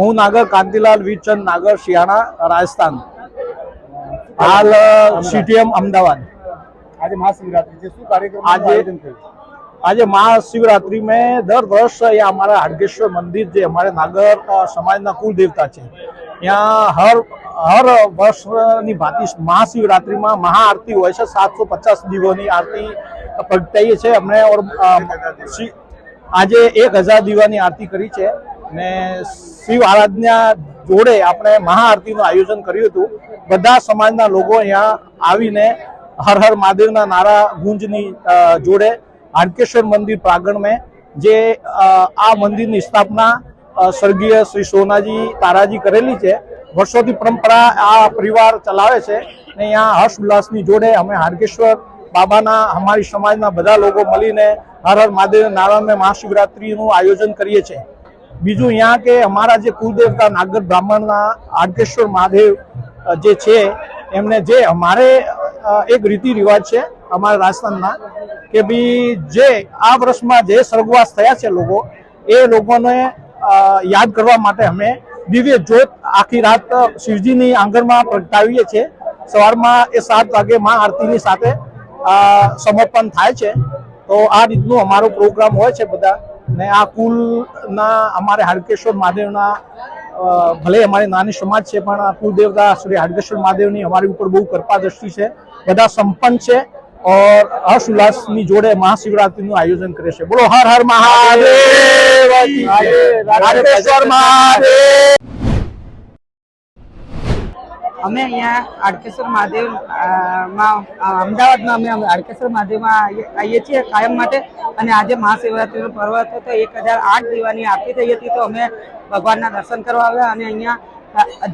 હું નાગર કાંતિલાલ વીરચંદ નાગર શિયાણા રાજસ્થાન. હાલ સીટીએમ અમદાવાદ. આજે મહાશિવરાત્રી છે. શું કાર્યક્રમ આજે આજે મહાશિવરાત્રી મેં દર વર્ષ અહીંયા અમારા હાડગેશ્વર મંદિર જે અમારે નાગર સમાજના કુલ દેવતા છે. ત્યાં હર હર વર્ષની ભાતી મહાશિવરાત્રિમાં મહાઆરતી હોય છે. સાતસો પચાસ દીવોની આરતી પ્રગટાઈએ છીએ અમને ઓર આજે એક હજાર દીવાની આરતી કરી છે. ને શિવ આરાધના જોડે આપણે મહાઆરતીનું આયોજન કર્યું હતું. બધા સમાજના લોકો અહીંયા આવીને હર હર મહાદેવના નારા ગુંજની જોડે હાટકેશ્વર મંદિર પ્રાંગણ મેં જે આ મંદિરની સ્થાપના સ્વર્ગીય શ્રી સોનાજી તારાજી કરેલી છે. વર્ષોથી પરંપરા આ પરિવાર ચલાવે છે ને અહીંયા હર્ષ ઉલ્લાસની જોડે અમે હાટકેશ્વર બાબાના, અમારી સમાજના બધા લોકો મળીને હર હર મહાદેવ નારાયણ મહાશિવરાત્રિનું આયોજન કરીએ છીએ. બીજું અહીંયા કે અમારા જે કુલદેવતા નાગર બ્રાહ્મણના આડકેશ્વર મહાદેવ જે છે, એમને જે અમારે એક રીતિ રિવાજ છે અમારા રાજસ્થાનના કે ભાઈ જે આ વર્ષમાં જે સ્વર્ગવાસ થયા છે લોકો, એ લોકોને યાદ કરવા માટે અમે દિવ્ય જ્યોત આખી રાત શિવજીની આંગણમાં પ્રગટાવીએ છીએ. સવારમાં એ સાત વાગે મા આરતીની સાથે સમર્પણ થાય છે. તો આ રીતનું અમારો પ્રોગ્રામ હોય છે બધા. ને આ કુલના અમારે હાડકેશ્વર મહાદેવના ભલે અમારી નાની સમાજ છે પણ આ કુલદેવતા શ્રી હાડકેશ્વર મહાદેવની અમારી ઉપર બહુ કૃપા દ્રષ્ટિ છે. બધા સંપન્ન છે ઓર હર્ષ ઉલ્લાસની જોડે મહાશિવરાત્રીનું આયોજન કરે છે. બોલો હર હર મહાદેવ! મહાદેવ! અમે અહીંયા આડકેશ્વર મહાદેવમાં અમદાવાદમાં અમે આડકેશ્વર મહાદેવમાં આવીએ છીએ કાયમ માટે. અને આજે મહાશિવરાત્રિનો પર્વ હતો, તો એક હજાર આઠ દીવાની આરતી થઈ હતી, તો અમે ભગવાનના દર્શન કરવા આવ્યા અને અહીંયા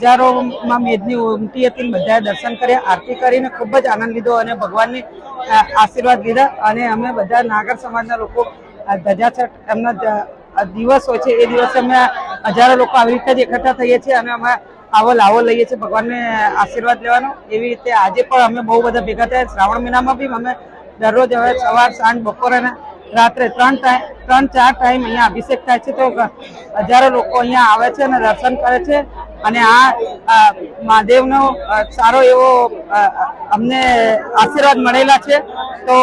હજારોમાં મેદની ઉમટી હતી બધાએ દર્શન કર્યા, આરતી કરીને ખૂબ જ આનંદ લીધો અને ભગવાનની આશીર્વાદ લીધા. અને અમે બધા નાગર સમાજના લોકો ધજાછટ એમના દિવસ હોય છે, એ દિવસે અમે હજારો લોકો આવી રીતે જ એકઠા થઈએ છીએ અને અમે આવો લાવો લઈએ છીએ, ભગવાનને આશીર્વાદ લેવાનો. એવી રીતે આજે પણ અમે બહુ બધા ભેગા થયા. શ્રાવણ મહિનામાં બી અમે દરરોજ હવે સવાર, સાંજ બપોરે રાત્રે ત્રણ ટાઈમ ત્રણ, ચાર ટાઈમ અહીંયા અભિષેક થાય છે. તો હજારો લોકો અહીંયા આવે છે અને દર્શન કરે છે. અને આ મહાદેવનો સારો એવો અમને આશીર્વાદ મળેલા છે. તો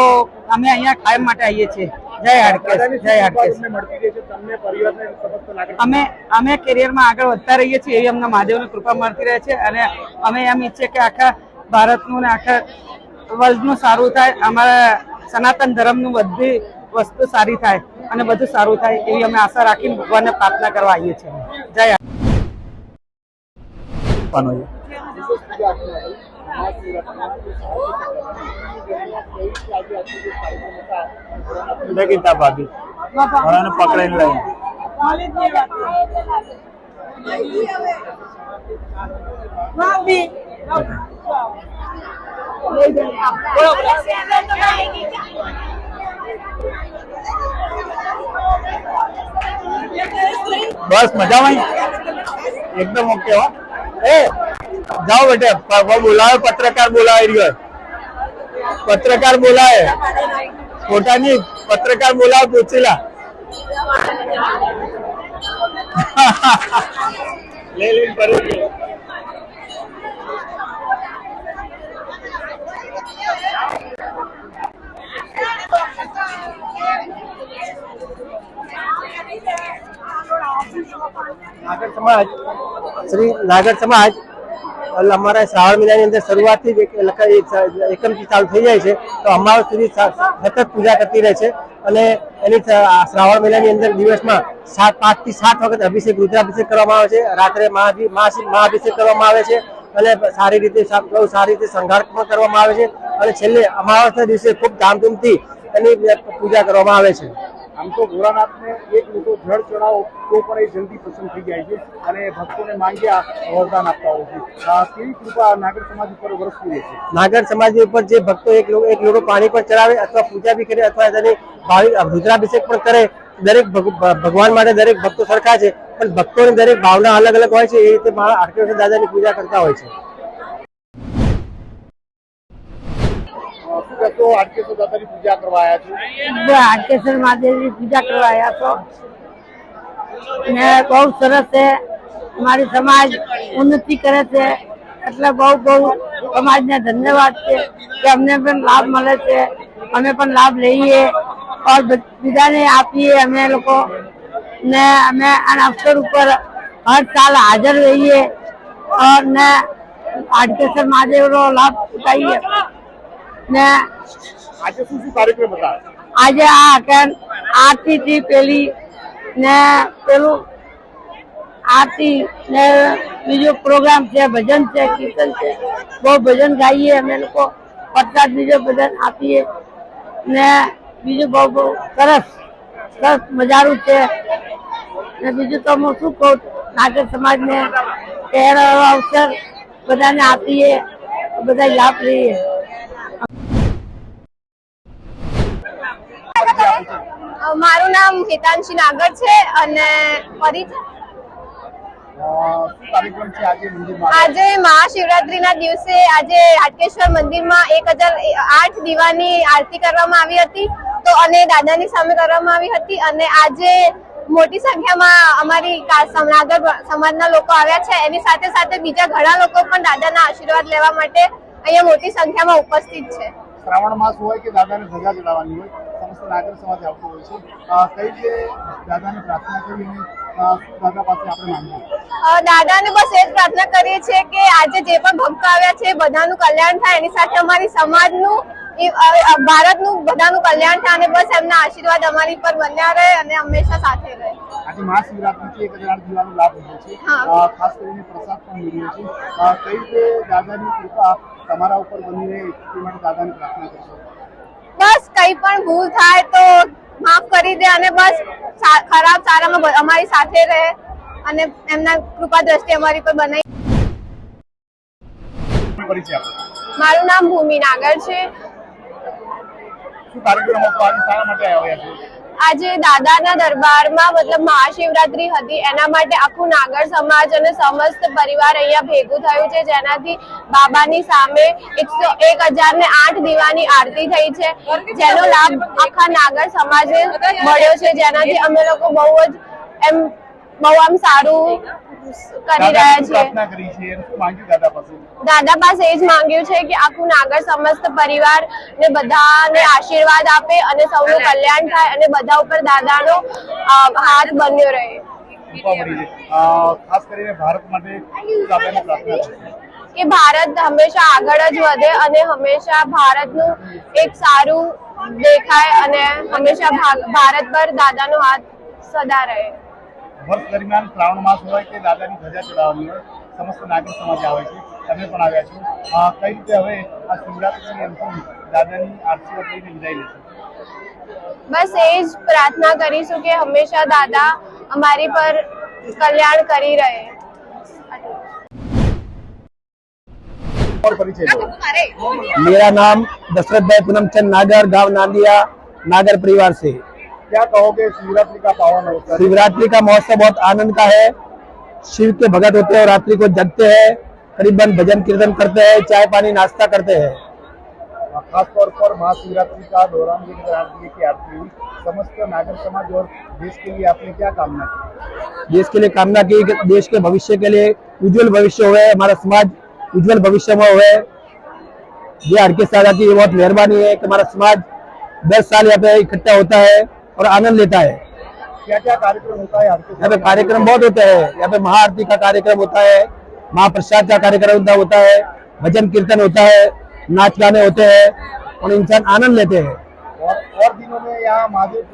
અમે અહીંયા કાયમ માટે આવીએ છીએ. જય હાડકેશ જય હાડકેશ. અમે અમે કેરિયરમાં આગળ વધતા રહીએ છીએ એવી અમને મહાદેવની કૃપા મળતી રહે છે અને અમે એમ ઈચ્છીએ કે આખા ભારતનું ને આખા વર્લ્ડનું સારું થાય અમારા સનાતન ધર્મનું બધી વસ્તુ સારી થાય અને બધું સારું થાય એવી અમે આશા રાખીને ભગવાનને પ્રાર્થના કરવા આવીએ છીએ. જય હાડકેશ. કિતાબ આપી ઘણાને લઈ બસ મજામાં? એકદમ ઓકે હો. એ જાઓ બેટે બોલાવે પત્રકાર બોલાવે રહ્યો પત્રકાર બોલાવે. પોતાની પત્રકાર બોલાવે પૂછેલા. લે લે પડી નાગર સમાજ. શ્રી નાગર સમાજ. એટલે અમારા શ્રાવણ મહિનાની અંદર શરૂઆતથી જ એકમથી ચાલુ થઈ જાય છે. તો અમારા સુધી સતત પૂજા કરતી રહે છે. અને એની શ્રાવણ મહિનાની અંદર દિવસમાં સાત પાંચથી સાત વખત અભિષેક, રુદ્રાભિષેક કરવામાં આવે છે. રાત્રે મહાભિષેક કરવામાં આવે છે. અને સારી રીતે બહુ સારી રીતે સંઘાર પણ કરવામાં આવે છે. અને છેલ્લે અમાવાસના દિવસે ખૂબ ધામધૂમથી એની પૂજા કરવામાં આવે છે. આમ તો ભોળાનાથને એક મોટો જળ ચડાવો તો પણ એ જલ્દી પસંદ થઈ જાય છે અને ભક્તોને માંગ્યા વરદાન આપતા હોય છે. કેવી કૃપા નાગર સમાજ ઉપર વરસતી રહે છે? નાગર સમાજ ઉપર જે ભક્તો એક એક લોકો પાણી પણ ચડાવે અથવા પૂજા બી કરે અથવા તેની ભાવિક રુદ્રાભિષેક પણ કરે, દરેક ભગવાન માટે દરેક ભક્તો સરખા છે, પણ ભક્તોની દરેક ભાવના અલગ અલગ હોય છે, એ રીતે મારા હાટકેશ્વર દાદાની પૂજા કરતા હોય છે. કહેશો હાટકેશ્વર દાદાની પૂજા કરવા છો? હાટકેશ્વર મહાદેવની પૂજા કરવા છો. બહુ સરસ છે. અમારી સમાજ ઉન્નતિ કરે છે. એટલે બહુ બહુ સમાજને ધન્યવાદ છે કે અમને પણ લાભ મળે છે. અમે પણ લાભ લઈએ ઓર બીજાને આપીએ અમે લોકો. ને અમે આ અવસર ઉપર હર સાલ હાજર રહીએ. ઓર ને મહાદેવ મહાદેવનો લાભ ઉઠાવીએ. ને આજે શું શું કાર્યક્રમ હતા? આજે આ કેમ આરતી થી પેલી ને પેલું આરતી ને બીજો પ્રોગ્રામ છે ભજન છે કીર્તન છે. બહુ ભજન ગાઈએ અમે લોકો. પ્રસાદ બીજો ભજન આપીએ. ને બીજું બહુ બહુ સરસ સરસ મજાનું છે. ને બીજું તો હું શું કહું નાગર સમાજને કહેવાનો અવસર બધાને આપીએ બધા લાભ લઈએ. મારું નામ હિતાંશી નાગર છે અને છે આજે મહાશિવરાત્રીના દિવસે આજે હાટકેશ્વર મંદિરમાં એક હજાર આઠ દીવાની આરતી કરવામાં આવી હતી. તો અને દાદાની સામે કરવામાં આવી હતી અને આજે મોટી સંખ્યામાં અમારી નાગર સમાજના લોકો આવ્યા છે. એની સાથે સાથે બીજા ઘણા લોકો પણ દાદાના આશીર્વાદ લેવા માટે અહીંયા મોટી સંખ્યામાં ઉપસ્થિત છે. શ્રાવણ માસ હોય કે દાદાને ધજા ચડાવવાની હોય સમસ્ત નાગર સમાજ આવતો હોય છે. કઈ રીતે દાદાને પ્રાર્થના કરીને દાદા પાસે આપણે માંગીએ? દાદાને બસ એ જ પ્રાર્થના કરીએ છીએ કે આજે જે પણ ભક્તો આવ્યા છે બધાનું કલ્યાણ થાય. એની સાથે અમારી સમાજનું ભારતનું બધાનું કલ્યાણ થાય અને બસ એમના આશીર્વાદ અમારી પર બન્યા રહે અને હંમેશા સાથે રહે. આજે મહાશિવરાત્રિથી એક હજાર દીવાનો લાભ મળ્યો છે. ખાસ કરીને પ્રસાદ પણ મળ્યો છે કઈ રીતે દાદાની કૃપા તમારા ઉપર બનીને તે માટે દાદાની પ્રાર્થના કરશો? બસ કઈ પણ ભૂલ થાય તો માફ કરી દે અને બસ ખરાબ સારામાં અમારી સાથે રહે અને એમના કૃપા દ્રષ્ટિ અમારી પર બનાવી મારું નામ ભૂમિ નાગર છે. શું કાર્યક્રમ આજે માટે આવ્યા છે? આજે દાદાના દરબારમાં મતલબ મહાશિવરાત્રી હતી, એના માટે આખું નાગર સમાજ અને સમસ્ત પરિવાર અહીંયા ભેગું થયું છે, જેનાથી બાબાની સામે એકસો એક હજાર ને આઠ દીવાની આરતી થઈ છે. જેનો લાભ આખા નાગર સમાજને મળ્યો છે, જેનાથી અમે લોકો બહુ જ એમ બહુ આમ સારું કરી રહ્યા છીએ દાદા પાસે? એ જ માંગ્યું છે કે આખું નાગર સમસ્ત પરિવાર ને બધાને આશીર્વાદ આપે અને સૌનું કલ્યાણ થાય અને બધા ઉપર દાદાનો નો હાથ બન્યો રહે. ખાસ કરીને ભારત માટે કે ભારત હંમેશા આગળ જ વધે અને હંમેશા ભારતનું એક સારું દેખાય અને હંમેશા ભારત પર દાદાનો હાથ સદા રહે. વર્ષ દરમિયાન શ્રાવણ માસ હોય કે દાદાની ધજા ચડાવવાની હોય સમસ્ત નાગર સમાજ આવે છે તમે પણ આવ્યા છો અ, કઈ રીતે હવે આ શિવરાત્રિની અંતિમ દાદાની આરતીઓ લઈને વિદાય લેશો બસ એ જ પ્રાર્થના કરીશું કે હંમેશા દાદા અમારી પર કલ્યાણ કરી રહે और परिचय दो मेरा नाम दशरथ भाई पूनमचंद नागर गांव नांदिया नागर परिवार से क्या कहोगे शिवरात्रि का पावन अवसर? शिवरात्रि का महोत्सव बहुत आनंद का है। शिव के भगत होते हैं रात्रि को जगते हैं करीबन भजन कीर्तन करते हैं चाय पानी नाश्ता करते हैं। खासतौर पर महाशिवरात्रि का दौरान ये नज़र आती है कि आरती हुई समस्त नागर समाज और देश के लिए आपने क्या कामना की? देश के लिए कामना की देश के भविष्य के लिए उज्जवल भविष्य हुए हमारा समाज उज्जवल भविष्य में हुए ये सादा की ये बहुत मेहरबानी है कि हमारा समाज दस साल यहाँ पे इकट्ठा होता है। और आनंद लेता है। क्या क्या कार्यक्रम होता है यहाँ पे कार्यक्रम बहुत होते हैं। यहाँ पे महाआरती का कार्यक्रम होता है महाप्रसाद का कार्यक्रम होता- है भजन कीर्तन होता है नाच गाने होते हैं और इंसान आनंद लेते हैं। और, और दिनों में यहाँ महादेव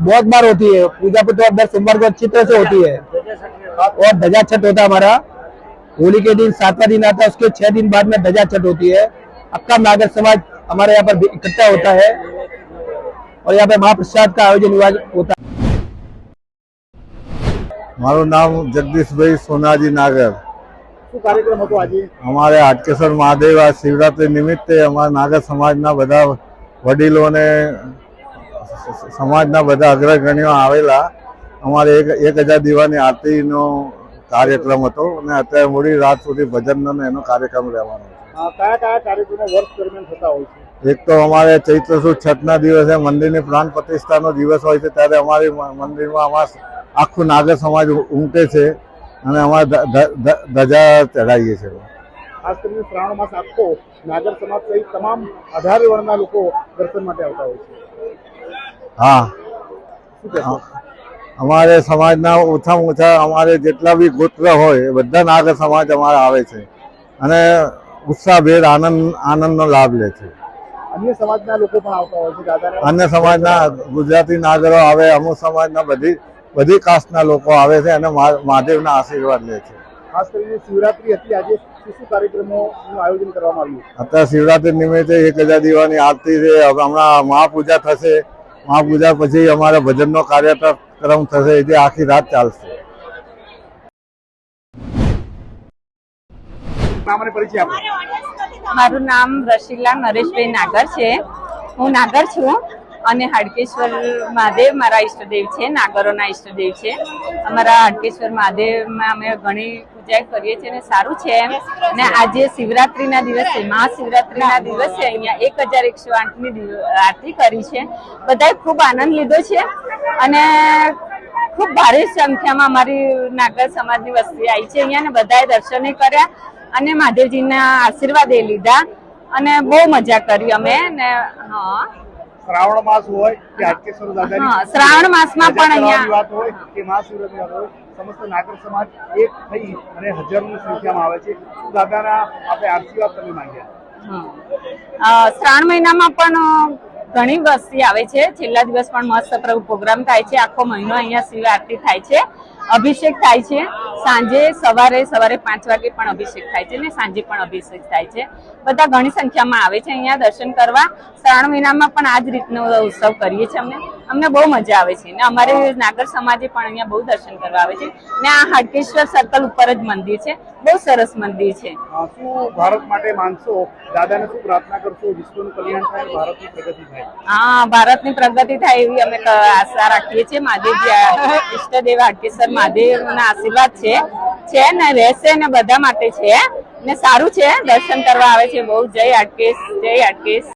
बहुत बार होती है। पूजा पे तो दर सोमवार को अच्छी तरह से होती है। है और ध्वजा छठ होता है हमारा। होली के दिन सातवां दिन आता है उसके छह दिन बाद में ध्वजा छठ होती है। अक्का नागर समाज हमारे यहाँ पर इकट्ठा होता है। और यहाँ पे महाप्रसाद का आयोजन हुआ होता है મારું નામ જગદીશભાઈ સોનાજી નાગર શું કાર્યક્રમ હતો આજે અમારે હાટકેશ્વર મહાદેવ આ શિવરાત્રી નિમિત્તે અમારા નાગર સમાજના બધા વડીલોને સમાજના બધા અગ્રગણ્યો આવેલા અમારે એક એક હજાર દીવાની આરતીનો કાર્યક્રમ હતો અને અત્યારે મોડી રાત સુધી ભજનનો ને એનો કાર્યક્રમ રહેવાનો છે અ, કયા કયા કાર્યક્રમો વર્ષ દરમિયાન થતા હોય છે એક તો અમારે ચૈત્ર સુદ છઠના દિવસે મંદિરની પ્રાણ પ્રતિષ્ઠાનો દિવસ હોય છે ત્યારે અમારી મંદિરમાં અમારા આખું નાગર સમાજ ઉમટે છે અને અમારે ધજા ચઢાવીએ છીએ ખાસ કરીને શ્રાવણ માસ આખો નાગર સમાજ સહિત તમામ અઢાર વર્ણના લોકો દર્શન માટે આવતા હોય છે. હા. અમારે સમાજના ઓછામાં ઓછા અમારે જેટલા બી ગોત્ર હોય એ બધા નાગર સમાજ અમારા આવે છે અને ઉત્સાહભેર આનંદ આનંદનો લાભ લે છે. અન્ય સમાજના લોકો પણ આવતા હોય છે દાદાને? અન્ય સમાજના ગુજરાતી નાગરો આવે અમુક સમાજના બધી બધી કાસ્ટના લોકો આવે છે અને મહા- મહાદેવના આશીર્વાદ લે છે. ખાસ કરીને શિવરાત્રી હતી આજે શું શું કાર્યક્રમોનું આયોજન કરવામાં આવ્યું? અત્યારે શિવરાત્રી નિમિત્તે એક હજાર દીવાની આરતી છે હમણાં મહાપૂજા થશે. મહાપૂજા પછી અમારા ભજનનો કાર્યક્રમ થશે જે આખી રાત ચાલશે. પરિચય આપો. મારું નામ રશીલા નરેશભાઈ નાગર છે. હું નાગર છું અને હાડકેશ્વર મહાદેવ મારા ઈષ્ટદેવ છે, નાગરોના ઈષ્ટદેવ છે. અમારા હાડકેશ્વર મહાદેવમાં અમે ઘણી પૂજા કરીએ છીએ અને સારું છે એમ. ને આજે શિવરાત્રીના દિવસે, મહાશિવરાત્રિના દિવસે અહીંયા એક હજાર એકસો આઠની આરતી કરી છે. બધાએ ખૂબ આનંદ લીધો છે અને ખૂબ ભારે સંખ્યામાં અમારી નાગર સમાજની વસ્તી આવી છે અહીંયા ને બધાએ દર્શને કર્યા. અને મહાદેવજીના આશીર્વાદ એ લીધા અને બહુ મજા કરી અમે ને હા. શ્રાવણ માસ હોય કે હાટકેશ્વર દાદાની હા, શ્રાવણ માસમાં પણ અહીંયા- વાત હોય કે મહાશિવરાત્રી હોય સમસ્ત નાગર સમાજ એક થઈ અને હજારોની સંખ્યામાં આવે છે. દાદાના આપણે આશીર્વાદ તમે માંગ્યા? શ્રાવણ મહિનામાં પણ ઘણી વસ્તી આવે છે. છેલ્લા દિવસ પણ મસ્ત પ્રભુ પ્રોગ્રામ થાય છે. આખો મહિનો અહીંયા શિવ આરતી થાય છે. અભિષેક થાય છે. સાંજે સવારે સવારે પાંચ વાગે પણ અભિષેક થાય છે ને સાંજે પણ અભિષેક થાય છે. બધા ઘણી સંખ્યામાં આવે છે અહીંયા દર્શન કરવા. શ્રાવણ મહિનામાં પણ આ જ રીતનો ઉત્સવ કરીએ છીએ અમને અમને બહુ મજા આવે છે ને અમારે નાગર સમાજે પણ અહીંયા બહુ દર્શન કરવા આવે છે. ને આ હાટકેશ્વર સર્કલ ઉપર જ મંદિર છે. બહુ સરસ મંદિર છે. શું ભારત માટે માનશો? દાદાને શું પ્રાર્થના કરશો? વિશ્વનું કલ્યાણ થાય ભારતની પ્રગતિ થાય? હા ભારતની પ્રગતિ થાય એવી અમે આશા રાખીએ છીએ. મહાદેવજી આ ઈષ્ટદેવ હાટકેશ્વર મહાદેવના આશીર્વાદ છે. છે ને, રહેશે ને બધા માટે છે. ને સારું છે, દર્શન કરવા આવે છે. બહુ જય અટકેશ જય અટકેશ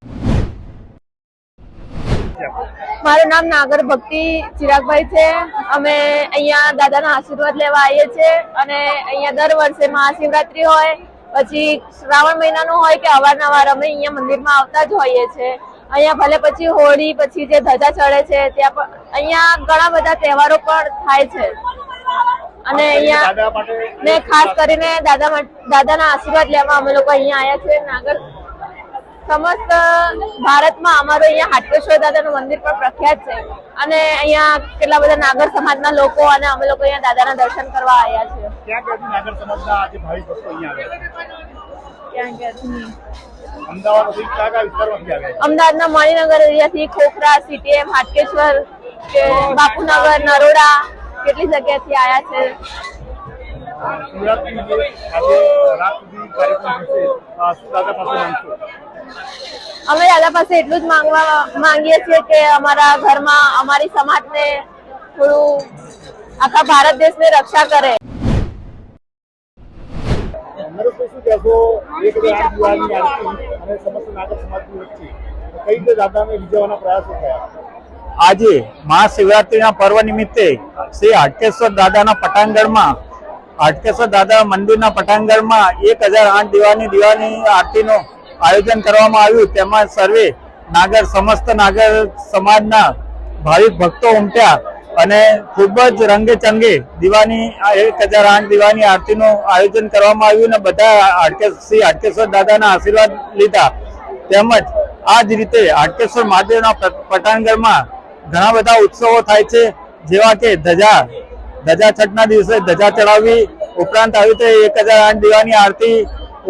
મારું નામ નાગર ભક્તિ ચિરાગભાઈ છે. અમે અહીંયા દાદાના આશીર્વાદ લેવા આવીએ છીએ અને અહીંયા દર વર્ષે મહાશિવરાત્રી હોય, પછી શ્રાવણ મહિનાનું હોય કે અવારનવાર અમે અહીંયા મંદિરમાં આવતા જ હોઈએ છીએ. અહીંયા ભલે પછી હોળી, પછી જે ધજા ચડે છે, ત્યાં પણ અહીંયા ઘણા બધા તહેવારો પણ થાય છે. અને અહીંયા મેં ને ખાસ કરીને દાદા દાદાના આશીર્વાદ લેવા અમે લોકો અહીંયા આવ્યા છે નાગર સમસ્ત ભારતમાં અમારું અહીંયા હાટકેશ્વર દાદાનું મંદિર પણ પ્રખ્યાત છે. અને અહીંયા કેટલા બધા નાગર સમાજના લોકો અને અમે લોકો અહીંયા દાદાના દર્શન કરવા આવ્યા છે ક્યાં ક્યાંથી નાગર સમાજના આજે ભાવિક ભક્તો અહીંયા આવ્યા છે? અમદાવાદ સુધી કયા કયા વિસ્તારમાંથી અમદાવાદના મણિનગર એરિયાથી ખોખરા સીટીએમ હાટકેશ્વર કે બાપુનગર નરોડા કેટલી જગ્યાથી આવ્યા છે? અમે દાદા પાસે એટલું જ માંગવા માંગીએ છીએ કે અમારા ઘરમાં અમારી સમાજને થોડું આખા ભારત દેશને રક્ષા કરે. કઈ રીતે દાદાને રીઝવવાના પ્રયાસો થયા? આજે મહાશિવરાત્રિના પર્વ નિમિત્તે શ્રી હાટકેશ્વર દાદાના પટાંગણમાં, હાટકેશ્વર દાદા મંદિરના પટાંગણમાં એક હજાર આઠ દીવાની દીવાની આરતીનું આયોજન કરવામાં આવ્યું. તેમાં સર્વે નાગર, સમસ્ત નાગર સમાજના ભાવિક ભક્તો ઉમટ્યા અને ખૂબ જ રંગે ચંગે દીવાની એક હજાર આઠ દીવાની આરતીનું આયોજન કરવામાં આવ્યું અને બધા હાટકે, શ્રી હાટકેશ્વર દાદાના આશીર્વાદ લીધા. તેમજ આ જ રીતે હાટકેશ્વર મહાદેવના પ- પટાંગણમાં ઘણા બધા ઉત્સવો થાય છે, જેવા કે ધજા. ધજા છઠના દિવસે ધજા ચડાવવી. ઉપરાંત આવી રીતે એક હજાર આઠ દીવાની આરતી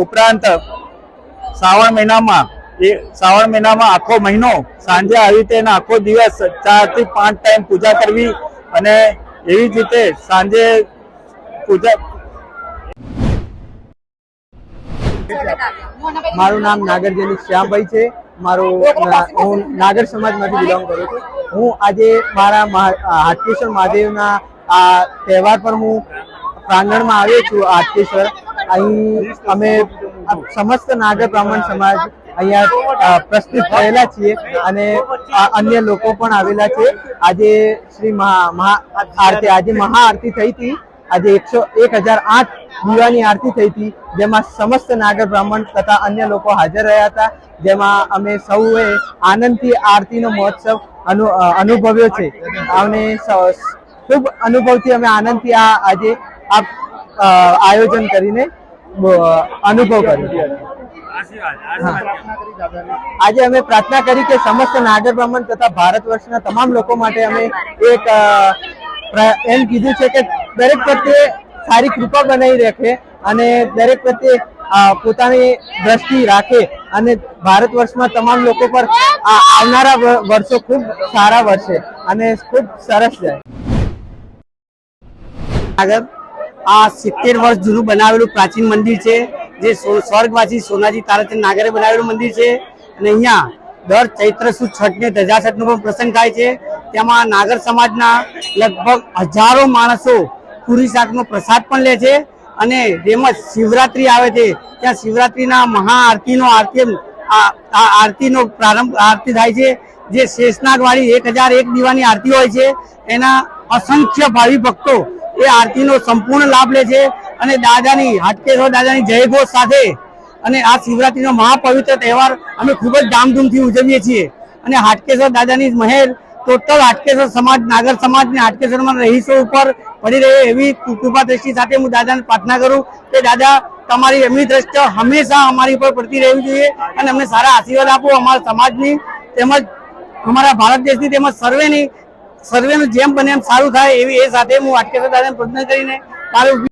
ઉપરાંત શ્રાવણ મહિનામાં એ શ્રાવણ મહિનામાં આખો મહિનો સાંજે આવી રીતે આખો દિવસ ચારથી પાંચ ટાઈમ પૂજા કરવી અને એવી જ રીતે સાંજે પૂજા મારું નામ નાગરજની શ્યામભાઈ છે. મારું હું નાગર સમાજમાંથી બિલોંગ કરું છું. હું. આજે મારા હાટકેશ્વર મહાદેવના આ તહેવાર પર હું પ્રાંગણમાં આવ્યો છું હાટકેશ્વર અહીં અમે સમસ્ત નાગર બ્રાહ્મણ સમાજ અહીંયા પ્રસ્તુત થયેલા છીએ અને અન્ય લોકો પણ આવેલા છે. આજે શ્રી મહા મહા આરતી આજે મહાઆરતી થઈ હતી. આજે એકસો એક હજાર આઠ દીવાની આરતી થઈ હતી, જેમાં સમસ્ત નાગર બ્રાહ્મણ તથા અન્ય લોકો હાજર રહ્યા હતા, જેમાં અમે સૌએ આનંદથી આરતીનો મહોત્સવ અનુ અનુભવ્યો છે. અને ખૂબ અનુભવથી અમે આનંદથી આ આજે આ આયોજન કરીને અનુભવ કર્યો આજે અમે પ્રાર્થના કરી કે સમસ્ત નાગર બ્રાહ્મણ તથા ભારત વર્ષના તમામ લોકો માટે અમે એક એમ કીધું છે કે દરેક પ્રત્યે સારી કૃપા બનાવી રાખે અને દરેક પ્રત્યે પોતાની દ્રષ્ટિ રાખે અને ભારત વર્ષમાં તમામ લોકો પર આવનારા વર્ષો ખૂબ સારા વર્ષે અને ખૂબ સરસ જાય. આગળ, આ સિત્તેર વર્ષ જૂનું બનાવેલું પ્રાચીન મંદિર છે, જે સ્વર્ગવાસી સોનાજી તારાચંદ નાગરે બનાવેલું મંદિર છે અને અહીંયા દર ચૈત્ર સુદ છઠ ને ધજા નો પણ પ્રસંગ થાય છે. તેમાં નાગર સમાજના લગભગ હજારો માણસો પૂરી શાકનો પ્રસાદ પણ લે છે અને તેમજ શિવરાત્રી આવે છે. ત્યાં શિવરાત્રીના મહાઆરતીનો આરતી આરતીનો પ્રારંભ, આરતી થાય છે. જે શેષનાગવાળી એક હજાર એક દીવાની આરતી હોય છે, એના અસંખ્ય ભાવિ ભક્તો એ આરતીનો સંપૂર્ણ લાભ લે છે અને દાદાની, હાટકેશ્વર દાદાની જયઘોષ સાથે અને આ શિવરાત્રીનો મહાપવિત્ર તહેવાર અમે ખૂબ જ ધામધૂમથી ઉજવીએ છીએ. અને હાટકેશ્વર દાદાની મહેર ટોટલ આટકેસર સમાજ, નાગર સમાજ ને હાટકેશ્વરમાં રહીશો ઉપર પડી રહે એવી કૃપા દ્રષ્ટિ સાથે હું દાદાને પ્રાર્થના કરું કે દાદા, તમારી એમની દ્રષ્ટિ હંમેશા અમારી ઉપર પડતી રહેવી જોઈએ અને અમને સારા આશીર્વાદ આપો અમારા સમાજની. તેમજ અમારા ભારત દેશની તેમજ સર્વેની, સર્વેનું જેમ બને એમ સારું થાય એવી એ સાથે હું હાટકેશ્વર દાદાને પ્રાર્થના કરીને મારું